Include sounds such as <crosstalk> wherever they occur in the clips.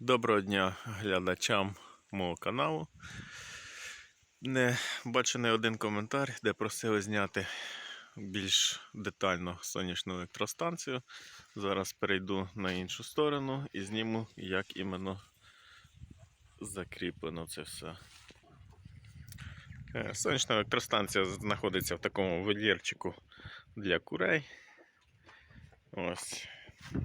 Доброго дня глядачам мого каналу. Не бачу не один коментар, де просили зняти більш детально сонячну електростанцію. Зараз перейду на іншу сторону і зніму, як іменно закріплено це все. Е, Сонячна електростанція знаходиться в такому вольєрчику для курей. Ось,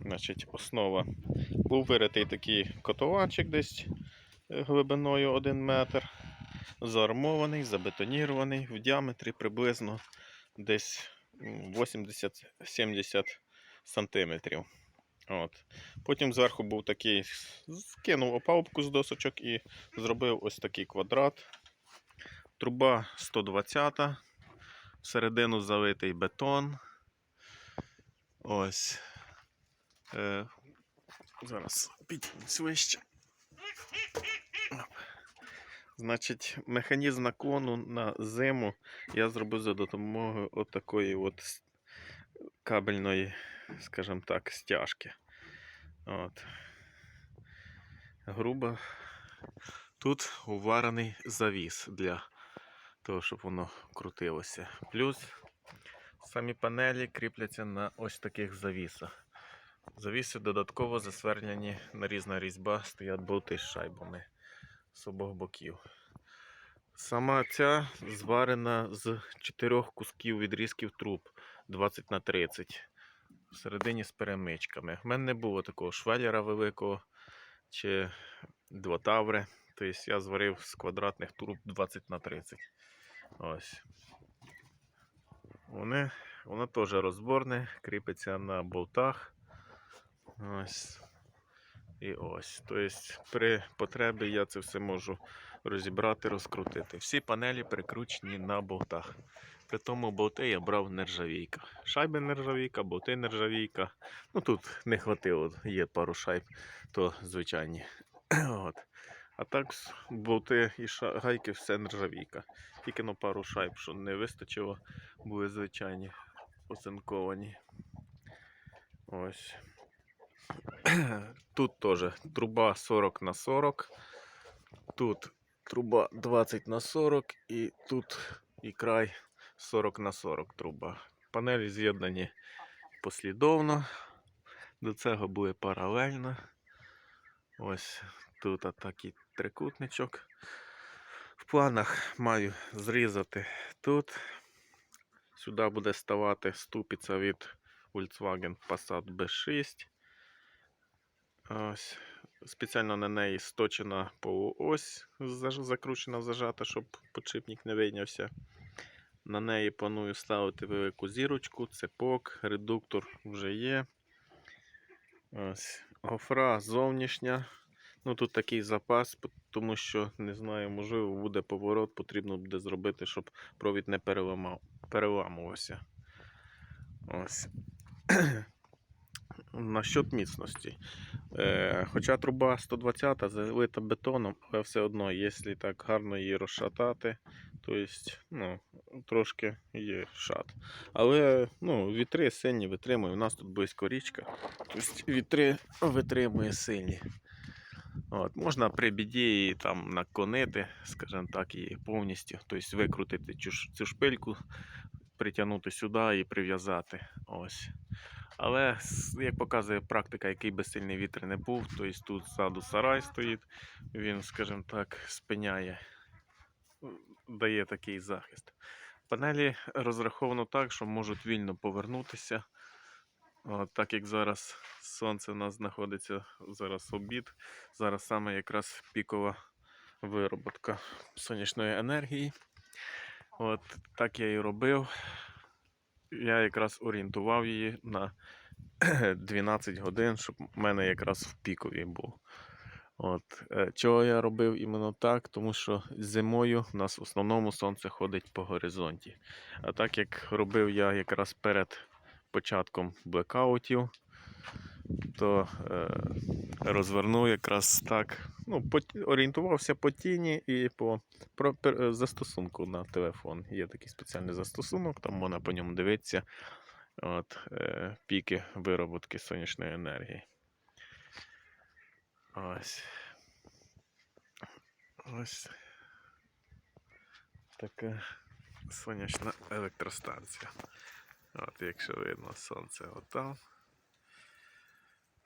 значить, основа був виритий такий котованчик десь е, глибиною 1 метр. Заармований, забетонірований в діаметрі приблизно десь 80-70 сантиметрів. От. Потім зверху був такий, скинув опалубку з досочок і зробив ось такий квадрат. Труба 120, всередину залитий бетон. Ось. Е, зараз піднімусь вище. Значить, механізм наклону на зиму я зробив за допомогою отакої от кабельної, скажімо так, стяжки. От. Грубо. Тут уварений завіс для того, щоб воно крутилося. Плюс самі панелі кріпляться на ось таких завісах. Завіси додатково засверлені нарізна різьба, стоять болти з шайбами з обох боків. Сама ця зварена з чотирьох кусків відрізків труб 20 на 30 всередині з перемичками. У мене не було такого швеллера великого чи двотаври. Тобто я зварив з квадратних труб 20 на 30. Ось. Вони, воно теж розборне, кріпиться на болтах. Ось. І ось. Тобто при потребі я це все можу розібрати, розкрутити. Всі панелі прикручені на болтах. При тому болти я брав нержавійка. Шайби нержавійка, болти нержавійка. Ну тут не хватило, є пару шайб, то звичайні. <clears throat> От. А так болти і гайки все нержавійка. Тільки на пару шайб, що не вистачило, були звичайні оцинковані. Ось. <clears throat> Тут теж труба 40 на 40. Тут труба 20 на 40 і тут і край 40 на 40 труба. Панелі з'єднані послідовно. До цього буде паралельно. Ось тут такий трикутничок. В планах маю зрізати тут. Сюди буде ставати ступиця від Volkswagen Passat B6. Ось. Спеціально на неї сточена полуось закручена, зажата, щоб подшипник не вийнявся. На неї планую ставити велику зірочку, цепок, редуктор вже є. Ось. Гофра зовнішня. Ну тут такий запас, тому що не знаю, можливо, буде поворот, потрібно буде зробити, щоб провід не переламав, переламувався. Ось. <clears throat> Насчет міцності. Е, хоча труба 120 залита бетоном, але все одно, якщо так гарно її розшатати, то есть, ну, трошки є шат. Але ну, вітри сильні витримує. У нас тут близько річка. Тобто вітри витримує сильні. От, можна при біді її там наклонити, скажімо так, її повністю. Тобто викрутити цю шпильку, притягнути сюди і прив'язати. Ось. Але, як показує практика, який би сильний вітер не був, тобто тут ззаду сарай стоїть, він, скажімо так, спиняє, дає такий захист. Панелі розраховано так, що можуть вільно повернутися. От, так як зараз сонце у нас знаходиться, зараз обід, зараз саме якраз пікова вироботка сонячної енергії. От так я і робив. Я якраз орієнтував її на <clears throat> 12 годин, щоб в мене якраз в пікові був. От. е, Чого я робив іменно так? Тому що зимою в нас в основному сонце ходить по горизонті. А так як робив я якраз перед початком блекаутів, то е, розвернув якраз так. Ну, по, орієнтувався по тіні і по про, пер- е, застосунку на телефон. Є такий спеціальний застосунок, там можна по ньому дивитися от, е, піки вироботки сонячної енергії. Ось. Ось. Така сонячна електростанція. От, якщо видно сонце отам.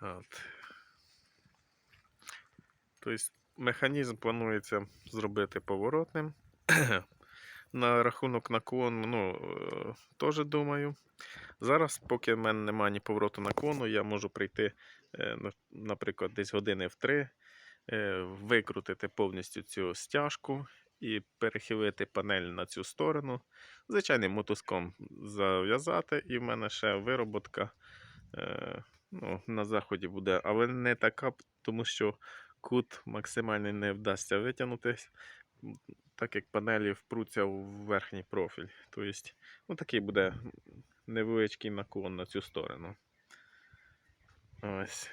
От. Тобто механізм планується зробити поворотним. <clears throat> На рахунок наклону, ну, е, теж думаю. Зараз, поки в мене немає ні повороту наклону, я можу прийти, е, наприклад, десь години в три, е, викрутити повністю цю стяжку і перехилити панель на цю сторону. Звичайним мотузком зав'язати, і в мене ще вироботка ну, на заході буде, але не така, тому що кут максимально не вдасться витягнути, так як панелі впруться в верхній профіль. Тобто, ну, такий буде невеличкий наклон на цю сторону. Ось.